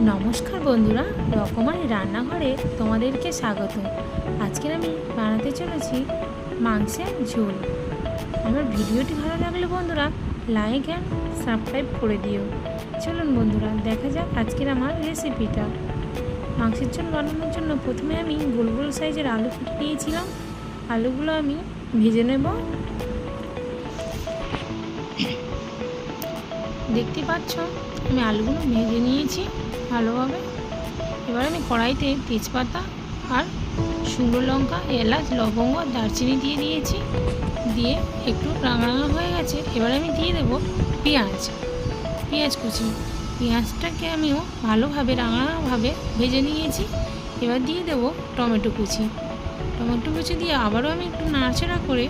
নমস্কার বন্ধুরা, রকমারি রান্নাঘরে তোমাদেরকে স্বাগত। আজকের আমি বানাতে চলেছি মাংসের ঝোল। আমার ভিডিওটি ভালো লাগলে বন্ধুরা লাইক অ্যান্ড সাবস্ক্রাইব করে দিও। চলুন বন্ধুরা, দেখা যাক আজকের আমার রেসিপিটা মাংসের ঝোল বানানোর জন্য প্রথমে আমি গোল গোল সাইজের আলু কেটে নিয়েছিলাম। আলুগুলো আমি ভেজে নেব। দেখতে পাচ্ছ? আমি আলুগুলো ভেজে নিয়েছি ভালোভাবে। এবার আমি কড়াইতে তেজপাতা আর শুকনো লঙ্কা, এলাচ, লবঙ্গ আর দারচিনি দিয়ে দিয়েছি। দিয়ে একটু রাঙা রাঙা হয়ে গেছে। এবার আমি দিয়ে দেব পেঁয়াজ। পেঁয়াজ কুচি। পেঁয়াজটাকে আমিও ভালোভাবে রাঙা রাঙাভাবে ভেজে নিয়েছি। এবার দিয়ে দেব টমেটো কুচি। টমেটো কুচি দিয়ে আবারও আমি একটু নাড়াচাড়া করে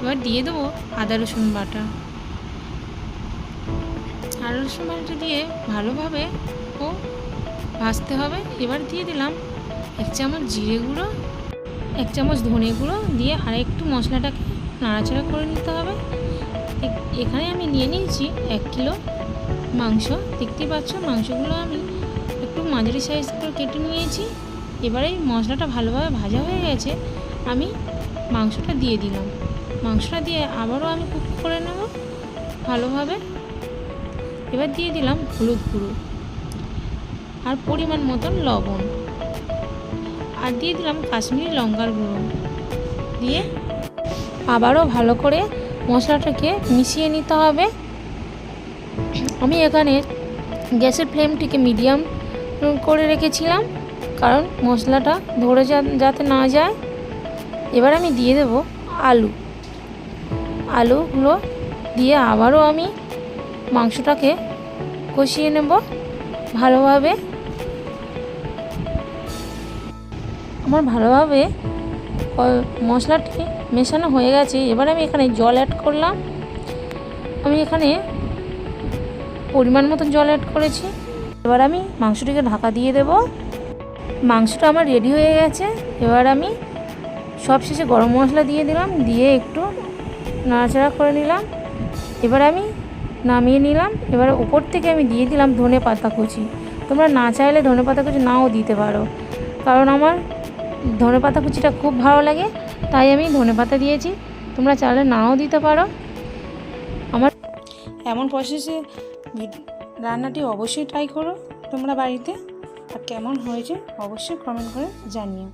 এবার দিয়ে দেবো আদা রসুন বাটা। আদা রসুন দিয়ে ভালোভাবে ও ভাজতে হবে। এবার দিয়ে দিলাম এক চামচ জিরে গুঁড়ো, এক চামচ ধনে গুঁড়ো দিয়ে আর একটু মশলাটাকে নাড়াচাড়া করে নিতে হবে। এখানে আমি নিয়ে নিয়েছি এক কিলো মাংস। দেখতেই পাচ্ছ মাংসগুলো আমি একটু মাঝারি সাইজ করে কেটে নিয়েছি। এবারে মশলাটা ভালোভাবে ভাজা হয়ে গেছে, আমি মাংসটা দিয়ে দিলাম। মাংসটা দিয়ে আবারও আমি কুক করে নেব ভালোভাবে। এবার দিয়ে দিলাম হলুদ গুঁড়ো আর পরিমাণ মতন লবণ। আর দিয়ে দিলাম কাশ্মীরি লঙ্কার গুঁড়ো। দিয়ে আবারও ভালো করে মশলাটাকে মিশিয়ে নিতে হবে। আমি এখানে গ্যাসের ফ্লেমটিকে মিডিয়াম করে রেখেছিলাম কারণ মশলাটা ধরে যাতে না যায়। এবার আমি দিয়ে দেব আলু। আলুগুলো দিয়ে আবারও আমি মাংসটাকে কষিয়ে নেব ভালোভাবে। আমার ভালোভাবে মশলাটি মেশানো হয়ে গেছে। এবার আমি এখানে জল অ্যাড করলাম। আমি এখানে পরিমাণ মতন জল অ্যাড করেছি। এবার আমি মাংসটিকে ঢাকা দিয়ে দেব। মাংসটা আমার রেডি হয়ে গেছে। এবার আমি সব শেষে গরম মশলা দিয়ে দিলাম। দিয়ে একটু নাড়াচাড়া করে নিলাম। এবার আমি নামিয়ে নিলাম। এবার উপর থেকে আমি দিয়ে দিলাম ধনে পাতা কুচি। তোমরা না চাইলে ধনে পাতা কুচি নাও দিতে পারো। কারণ আমার ধনে পাতা কুচিটা খুব ভালো লাগে, তাই আমি ধনে পাতা দিয়েছি। তোমরা চাইলে নাও দিতে পারো। আমার এমন প্রসেসে রান্নাটি অবশ্যই ট্রাই করো তোমরা বাড়িতে। আর কেমন হয়েছে অবশ্যই কমেন্ট করে জানিও।